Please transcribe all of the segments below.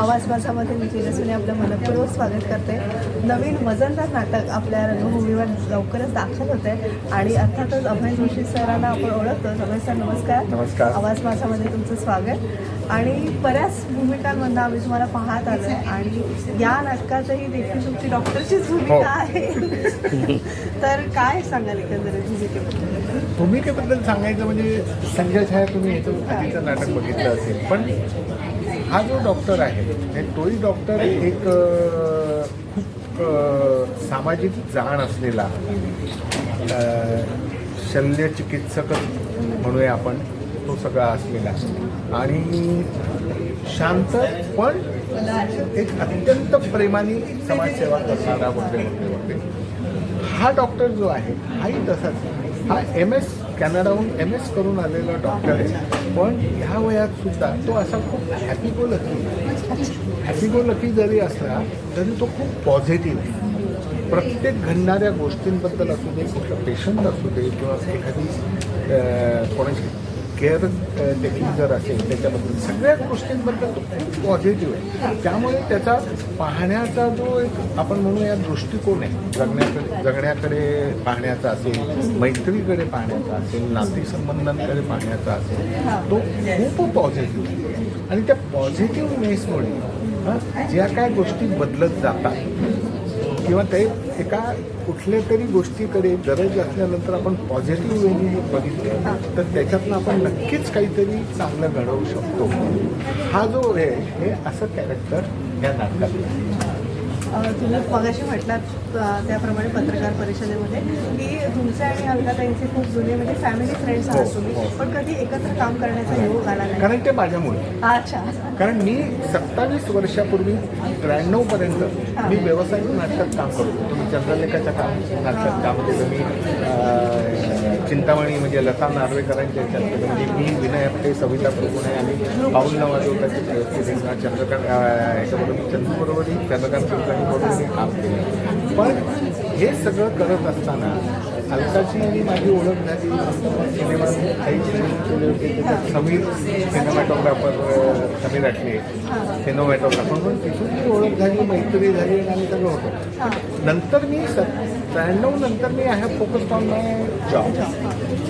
आवाज माझामध्ये मी तेजस्वीने आपलं मनपूर्वक स्वागत करते. नवीन मजलदार नाटक आपल्या रंगभूमीवर लवकरच दाखल होत आहे आणि अर्थातच अभय जोशी सरांना आपण ओळखतो. अभय सर नमस्कार. नमस्कार. आवाज माझामध्ये तुमचं स्वागत. आणि बऱ्याच भूमिकांमधनं आम्ही तुम्हाला पाहत आलो आहे आणि या नाटकातही देखील तुमची डॉक्टरचीच हो. भूमिका आहे. तर काय सांगाल एकंदरीत भूमिकेबद्दल? भूमिकेबद्दल सांगायचं म्हणजे संजय छाया तुम्ही याचं नाटक बघितलं असेल. पण हा जो डॉक्टर आहे हे तोही डॉक्टर एक खूप सामाजिक जाण असलेला शल्यचिकित्सकच म्हणूया आपण तो सगळा असलेला. आणि शांत पण एक अत्यंत प्रेमाने समाजसेवा करणारा वगैरे वगैरे वगैरे. हा डॉक्टर जो आहे हाही तसाच. हा एम एस कॅनडाहून एम एस करून आलेला डॉक्टर आहे. पण ह्या वयात सुद्धा तो असा खूप happy go lucky happy go lucky जरी असला तरी तो खूप पॉझिटिव्ह आहे. प्रत्येक घडणाऱ्या गोष्टींबद्दल असू दे कुठला पेशंट असू दे किंवा एखादी कोणाची केअर देखील eh, जर असेल त्याच्याबद्दल सगळ्याच गोष्टींबद्दल तो खूप पॉझिटिव्ह आहे. त्यामुळे त्याचा पाहण्याचा जो एक आपण म्हणूया दृष्टिकोन आहे जगण्याकडे जगण्याकडे पाहण्याचा असेल मैत्रीकडे पाहण्याचा असेल नातेसंबंधांकडे पाहण्याचा असेल तो खूप पॉझिटिव्ह आहे. आणि त्या पॉझिटिव्हनेसमुळे ज्या काय गोष्टी बदलत जातात किंवा ते एका कुठल्या तरी गोष्टीकडे गरज असल्यानंतर आपण पॉझिटिव्ह वेने बघितलं तर त्याच्यातनं आपण नक्कीच काहीतरी चांगलं घडवू शकतो. हा जो आहे हे असं कॅरेक्टर या नाटकात तुम्ही मगाशी म्हटलात त्याप्रमाणे पत्रकार परिषदेमध्ये की तुमचे आणि अलकाताईंचे खूप जुने म्हणजे फॅमिली फ्रेंड्स आहात हो, तुम्ही हो. पण कधी एकत्र काम करण्याचा योग आला नाही. कारण ते माझ्यामुळे. अच्छा. कारण मी सत्तावीस वर्षापूर्वी त्र्याण्णव पर्यंत मी व्यावसायिक नाटकात काम करतो तुम्ही चंद्रलेखाच्या काम नाटकात काम केलं. मी चिंतामणी म्हणजे लता नार्वेकरांच्या याच्यात म्हणजे मी विनय आपटे सविता प्रभूने आणि पाऊल नवाजोताची चंद्रकांत ह्याच्याबरोबर मी चंद्रबरोबरही चंद्रकांत मी काम केलं पण हे सगळं करत असताना अलकाची आणि माझी ओळख झाली. सिनेमे केले होते. त्याच्यात समीर सिनेमॅटोग्राफर समीर अटले सिनेमॅटोग्राफर म्हणून तिथून ती ओळख झाली मैत्री झाली आणि आम्ही सगळं होतं. नंतर मी स त्र्याण्णव नंतर मी I have focus on my job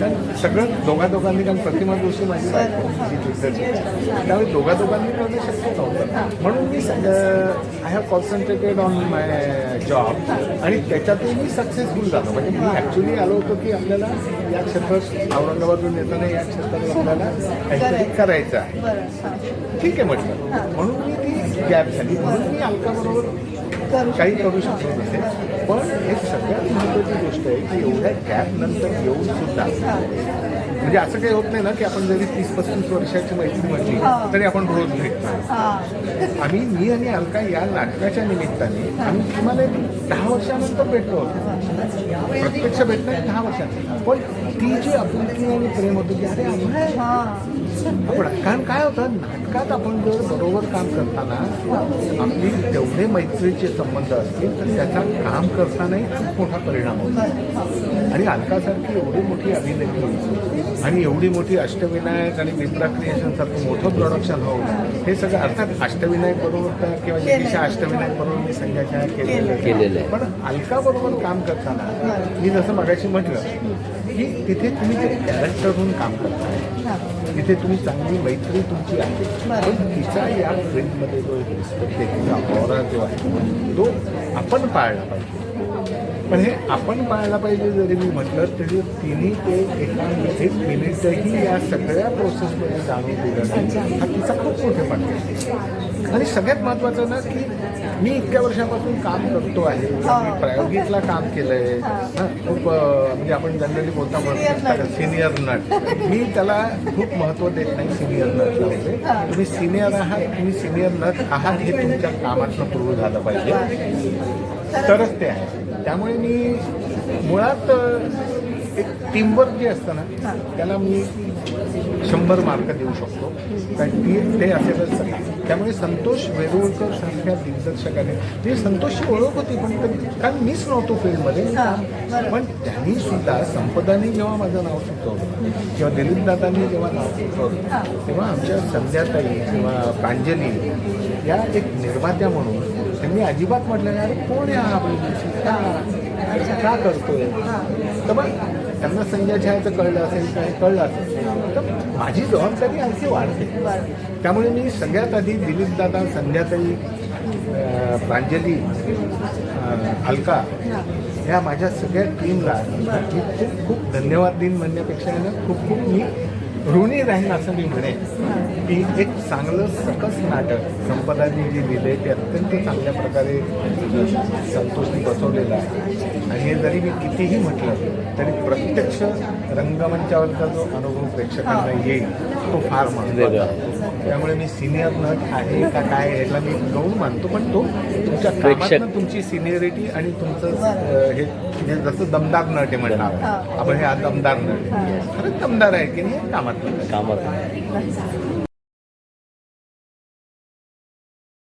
कारण सगळं दोघा दोघांनी कारण प्रतिमा जोशी माझी बायको. त्यामुळे दोघा दोघांनी करणं शक्य नव्हतं. म्हणून मी I have concentrated on my job आणि त्याच्यातही मी सक्सेसफुल झालो म्हणजे मी ॲक्च्युली आलो होतो की आपल्याला या क्षेत्रात औरंगाबादून येताना या क्षेत्रात आपल्याला काहीतरी करायचं. आहे. ठीक आहे म्हटलं. म्हणून मी ती गॅप झाली. म्हणून मी अलकाबरोबर काही करू शकलो नसेल. पण एक सगळ्यात महत्त्वाची गोष्ट आहे की एवढ्या गॅप नंतर येऊन सुद्धा म्हणजे असं काही होत नाही ना की आपण जरी तीस पस्तीस वर्षाची मैत्री म्हटली तरी आपण रोज हां आम्ही मी आणि अलका या नाटकाच्या निमित्ताने आम्ही किमान एक दहा वर्षानंतर भेटलो होतो प्रत्यक्ष भेटणं दहा वर्षांनी पण ती जी आपुलकी आणि प्रेम होतं की अरे आपण हां कारण काय होतं नाटकात आपण जर बरोबर काम करताना आपली तेवढे मैत्रीचे संबंध असतील तर त्याचा काम करतानाही खूप मोठा परिणाम होतो. आणि अलकासारखी एवढी मोठी अभिनेत्री आणि एवढी मोठी अष्टविनायक आणि बिप्रा क्रिएशन सारखं मोठं प्रोडक्शन हवं हे सगळं अर्थात अष्टविनायक बरोबर तर किंवा अष्टविनायक बरोबर मी संध्याच्या केलेलं केलेलं आहे. पण अलका बरोबर काम करताना मी जसं मगाशी म्हटलं की तिथे तुम्ही तरी कॅरेक्टर म्हणून काम करताय हां तिथे तुम्ही चांगली मैत्री तुमची आहे. पण तिचा या फिल्ममध्ये जो एक रिस्पेक्ट आहे तिचा ऑरा जो आहे तो आपण पाळला पाहिजे पण हे आपण पाळला पाहिजे जरी मी म्हटलं तरी तिने ते एका एक मिनिटही या सगळ्या प्रोसेसमध्ये जाणून दिलं हा तिचा खूप मोठेपण आहे. आणि सगळ्यात महत्त्वाचं ना की मी इतक्या वर्षापासून काम करतो आहे. मी प्रायोगिकला काम केलं आहे हां खूप अं, म्हणजे आपण जनरली बोलता म्हणतो. सिनियर नट मी त्याला खूप महत्त्व देत नाही सिनियर नटला वगैरे. तुम्ही सिनियर आहात तुम्ही सिनियर नट आहात हे तुमच्या कामातनं प्रूव्ह झालं पाहिजे. तरच ते आहे. त्यामुळे मी मुळात एक टीमवर्क जे असतं ना त्याला मी शंभर मार्क देऊ शकतो. कारण ती ते असेलच त्यामुळे संतोष वेरुळकर सारख्या दिग्दर्शकाने म्हणजे संतोषची ओळख होती पण कारण मीच नव्हतो फील्डमध्ये. पण त्यांनी सुद्धा संपदाने जेव्हा माझं नाव सुचवलं किंवा दिलीप दादांनी जेव्हा नाव सुचवलं तेव्हा आमच्या संध्याताई किंवा प्रांजली या एक निर्मात्या म्हणून त्यांनी अजिबात म्हटलं नाही अरे कोण आहे हा जोशी का? करतोय? हां. तर मग त्यांना संजय छायाचं कळलं असेल काय कळलं असेल. तर माझी जबाबदारी आणखी वाढते. त्यामुळे मी सगळ्यात आधी दिलीप दादा संध्याताई प्रांजली अलका ह्या माझ्या सगळ्या टीमला मी खूप खूप धन्यवाद देईन म्हणण्यापेक्षा खूप खूप मी ऋणी राहीन असं मी म्हणेन. की एक चांगलं सकस नाटक संपदानी जे लिहिलंय ते अत्यंत चांगल्या प्रकारे संतोषनी बसवलेलं आहे. आणि हे जरी मी कितीही म्हटलं तरी प्रत्यक्ष रंगमंचावरचा जो अनुभव प्रेक्षकांना येईल तो फार महत्त्वाचा आहे. त्यामुळे मी सिनियर नट आहे का काय आहे याला मी गौण मानतो पण तो तुमच्या कामातनं तुमची सिनियरिटी आणि तुमचं हे जसं दमदार नट आहे म्हणणार. हां. आपण हे आज दमदार नट. आहे खरंच दमदार आहे की नाही? कामातलं कामात कामात